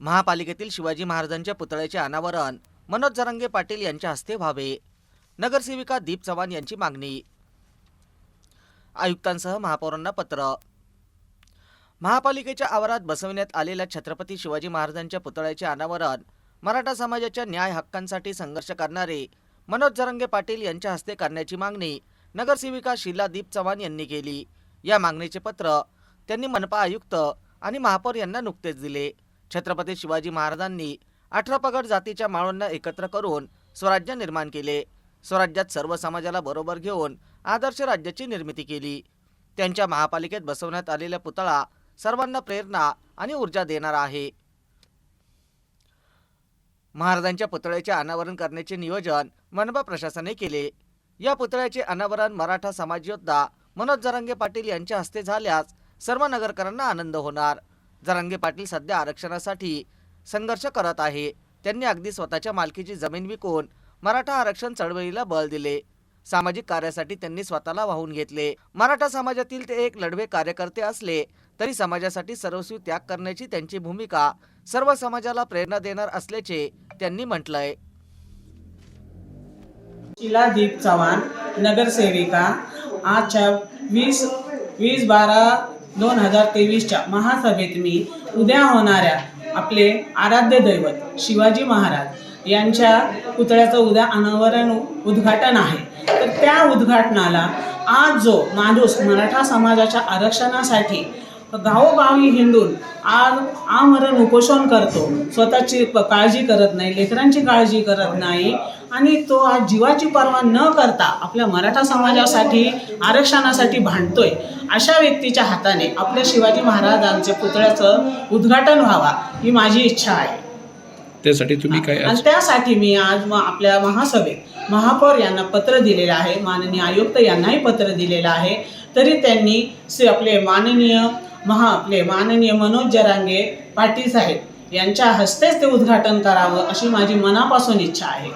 महापालिकेतील शिवाजी महाराजांच्या पुतळ्याचे अनावरण. मनोज जरांगे पाटील यांच्या हस्ते व्हावे. नगरसेविका दीप चव्हाण यांची मागणी. आयुक्तांसह महापौरांना पत्र. महापालिकेच्या आवारात बसविण्यात आलेल्या छत्रपती शिवाजी महाराजांच्या पुतळ्याचे अनावरण. मराठा समाजाच्या न्याय हक्कांसाठी संघर्ष करणारे मनोज जरंगे पाटील यांच्या हस्ते करण्याची मागणी नगरसेविका शीला दीप चव्हाण यांनी केली. या मागणीचे पत्र त्यांनी मनपा आयुक्त आणि महापौर यांना नुकतेच दिले. छत्रपती शिवाजी महाराजांनी अठरा पगड जातीच्या माळांना एकत्र करून स्वराज्य निर्माण केले. स्वराज्यात सर्व समाजाला बरोबर घेऊन आदर्श राज्याची निर्मिती केली. त्यांच्या महापालिकेत बसवण्यात आलेला पुतळा सर्वांना प्रेरणा आणि ऊर्जा देणारा आहे. महाराजांच्या पुतळ्याचे अनावरण करण्याचे नियोजन मनपा प्रशासनाने केले. या पुतळ्याचे अनावरण मराठा समाज योद्धा मनोज जरांगे पाटील यांच्या हस्ते झाल्यास सर्व नगरकरांना आनंद होणार. जरांगे पाटील सध्या आरक्षणासाठी संघर्ष करत आहे. त्यांनी अगदी स्वतःच्या मालकीची जमीन विकून मराठा आरक्षण चळवळीला बळ दिले. सामाजिक कार्यासाठी त्यांनी स्वतःला वाहून घेतले. मराठा समाजातील ते एक लढवे कार्यकर्ते असले तरी समाजासाठी सर्वस्वी त्याग करण्याची त्यांची भूमिका सर्व समाजाला प्रेरणा देणार असल्याचे त्यांनी म्हटलंय. शिलादीप चव्हाण नगरसेविका आजच्या वीस वीस बारा दोन हजार तेवीसच्या महासभेत मी उद्या होणाऱ्या आपले आराध्य दैवत शिवाजी महाराज यांच्या पुतळ्याचं उद्या अनावरण उद्घाटन आहे. तर त्या उद्घाटनाला आज जो माणूस मराठा समाजाच्या आरक्षणासाठी गावोगावी हिंडून आज आमरण उपोषण करतो स्वतःची काळजी करत नाही लेकरांची काळजी करत नाही आणि तो आज जीवाची पर्वा न करता आपल्या मराठा समाजासाठी आरक्षणासाठी भांडतोय. अशा व्यक्तीच्या हाताने आपल्या शिवाजी महाराजांच्या पुतळ्याचं उद्घाटन व्हावा ही माझी इच्छा आहे. त्यासाठी तुम्ही काय आणि त्यासाठी मी आज आपल्या महासभेत महापौर यांना पत्र दिलेलं आहे माननीय आयुक्त यांनाही पत्र दिलेलं आहे. तरी त्यांनी से आपले माननीय महा आपले माननीय मनोज जरांगे पाटील साहेब यांच्या हस्तेच ते उद्घाटन करावं अशी माझी मनापासून इच्छा आहे.